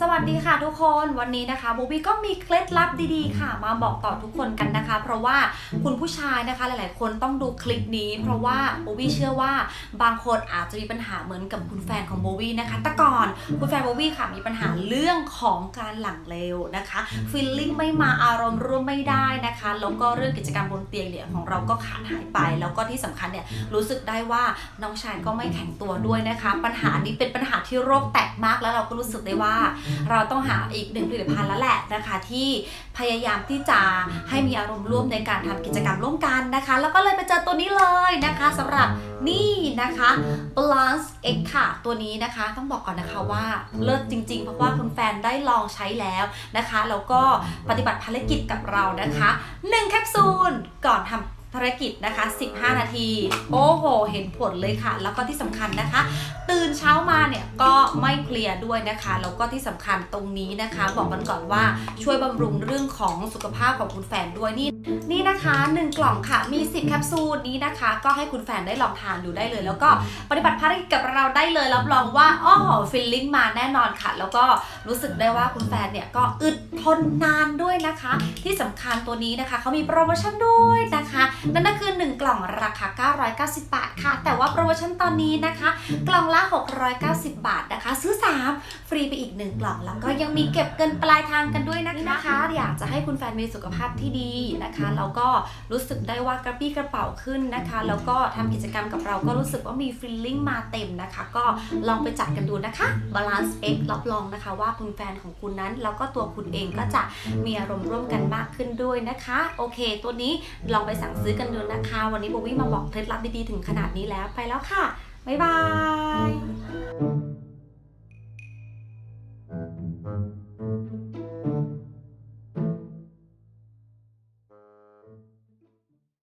สวัสดีค่ะทุกคนวันนี้นะคะโบบี้ก็มีเคล็ดลับดีๆ ค่ะ มาบอกต่อทุกคนกันนะคะ เพราะว่าคุณผู้ชายนะคะหลายๆ คนต้องดูคลิปนี้ เพราะว่าโบบี้เชื่อว่าบางคนอาจจะมีปัญหาเหมือนกับคุณแฟนของโบบี้นะคะ แต่ก่อนคุณแฟนโบบี้ค่ะมีปัญหาเรื่องของการหลังเลวนะคะฟิลลิ่งไม่มาอารมณ์ร่วมไม่ได้ นะคะแล้วก็เรื่องกิจกรรมบนเตียงเนี่ยของเราก็ขาดหายไป แล้วก็ที่สำคัญเนี่ยรู้สึกได้ว่าน้องชายก็ไม่แข็งตัวด้วยนะคะ ปัญหานี้เป็นปัญหาที่โรคแตกมากแล้วเราก็รู้สึกได้ว่า เราต้องหาอีกหนึ่งผลิตภัณฑ์แล้วแหละนะคะ ที่พยายามที่จะให้มีอารมณ์ร่วมในการทำกิจกรรมร่วมกันนะคะ แล้วก็เลยไปเจอตัวนี้เลยนะคะสำหรับนี่นะคะ Balance X ค่ะ ตัวนี้นะคะต้องบอกก่อนนะคะว่าเลิศจริง ๆ เพราะว่าคุณแฟนได้ลองใช้แล้วนะคะแล้วก็ปฏิบัติภารกิจกับเรานะคะ1 แคปซูลก่อนทำ ภารกิจนะคะ 15 นาที โอ้โห เห็นผลเลยค่ะ แล้วก็ที่สำคัญนะคะ ตื่นเช้ามาเนี่ยก็ไม่เพลียด้วยนะคะ แล้วก็ที่สำคัญตรงนี้นะคะ บอกกันก่อนว่าช่วยบำรุงเรื่องของสุขภาพของคุณแฟนด้วยนี่นี่นะคะ 1 กล่องค่ะ มี 10 แคปซูลนี้นะคะ ก็ให้คุณแฟนได้ลองทานดูได้เลย แล้วก็ปฏิบัติภารกิจกับเราได้เลย รับรองว่าอ้อฟิลลิ่งมาแน่นอนค่ะ แล้วก็รู้สึกได้ว่าคุณแฟนเนี่ยก็อึดทนนานด้วยนะคะ ที่สำคัญตัวนี้นะคะเขามีโปรโมชั่นด้วยนะคะนั่นก็คือ 1 กล่องราคา 990 บาทค่ะ แต่ว่าโปรโมชั่นตอนนี้นะคะ กล่องละ 690 บาทนะคะ ซื้อ 3 ฟรีไปอีก 1 กล่อง แล้วก็ยังมีเก็บเงินปลายทางกันด้วยนะคะ อยากจะให้คุณแฟนมีสุขภาพที่ดีนะคะ แล้วก็รู้สึกได้ว่ากระปี้กระเป๋าขึ้นนะคะ แล้วก็ทำกิจกรรมกับเราก็รู้สึกว่ามีฟีลลิ่งมาเต็มนะคะ ก็ลองไปจัดกันดูนะคะ Balance X รับรองนะคะว่าคุณแฟนของคุณนั้น แล้วก็ตัวคุณเองก็จะมีอารมณ์ร่วมกันมากขึ้นด้วยนะคะ โอเค ตัวนี้ลองไปสั่งซื้อกันดูนะคะ วันนี้โบวี่มาบอกเคล็ดลับดีๆถึงขนาดนี้แล้วไปแล้วค่ะ บ๊ายบาย